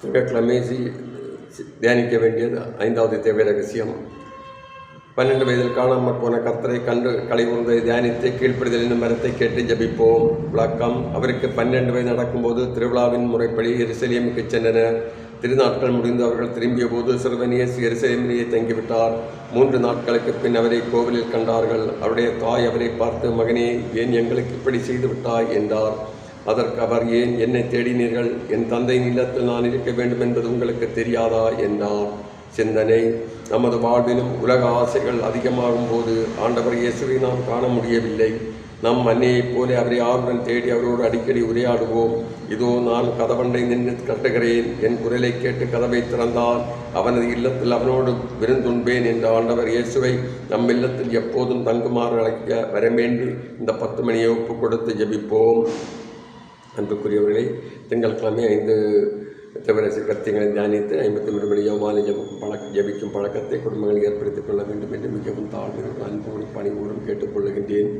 திங்கட்கிழமை தியானிக்க வேண்டியது ஐந்தாவது தேவை ரகசியம் பன்னெண்டு வயதில் காணாமல் போன கர்த்தரை கண்டு களை உறந்தை தியானித்து கீழ்ப்படுதல் என்னும் மரத்தை கேட்டு ஜபிப்போம். விளக்கம் அவருக்கு பன்னெண்டு வயது நடக்கும்போது திருவிழாவின் முறைப்படி எரிசலியமுக்கு சென்றனர் திருநாட்கள் முடிந்து அவர்கள் திரும்பிய போது சிறுவனியஸ் எரிசலியமிலேயே தங்கிவிட்டார். மூன்று நாட்களுக்கு பின் அவரை கோவிலில் கண்டார்கள். அவருடைய தாய் அவரை பார்த்து மகனே ஏன் எங்களுக்கு இப்படி செய்து விட்டாய் என்றார். அதற்கு அவர் ஏன் என்னை தேடினீர்கள்? என் தந்தையின் இல்லத்தில் நான் இருக்க வேண்டும் என்பது உங்களுக்கு தெரியாதா? என்றார். சிந்தனை. நமது வாழ்விலும் உலக ஆசைகள் அதிகமாகும் போது ஆண்டவர் இயேசுவை நாம் காண முடியவில்லை. நம் அன்னையைப் போல அவரை ஆருடன் தேடி அவரோடு அடிக்கடி உரையாடுவோம். இதோ நான் கதவண்டை நின்று கட்டுகிறேன். என் குரலை கேட்டு கதவை திறந்தால் அவனது இல்லத்தில் அவனோடு விருந்துண்பேன் என்ற ஆண்டவர் இயேசுவை நம் இல்லத்தில் எப்போதும் தங்குமாறு அழைக்க வரவேண்டி இந்த பத்து மணியை ஒப்பு கொடுத்து ஜெபிப்போம். அன்புக்குரியவர்களே திங்கட்கிழமை ஐந்து தவிரசி கத்தியங்களை தியானித்து ஐம்பத்தி மூன்று மணி யோமாலை ஜபம் பழக்க ஜபிக்கும் பழக்கத்தை குடும்பங்கள் ஏற்படுத்திக் கொள்ள வேண்டும் என்று மிகவும் தாழ்மையோடு அன்போடு பணிவோடும் கேட்டுக்கொள்ளுகின்றேன்.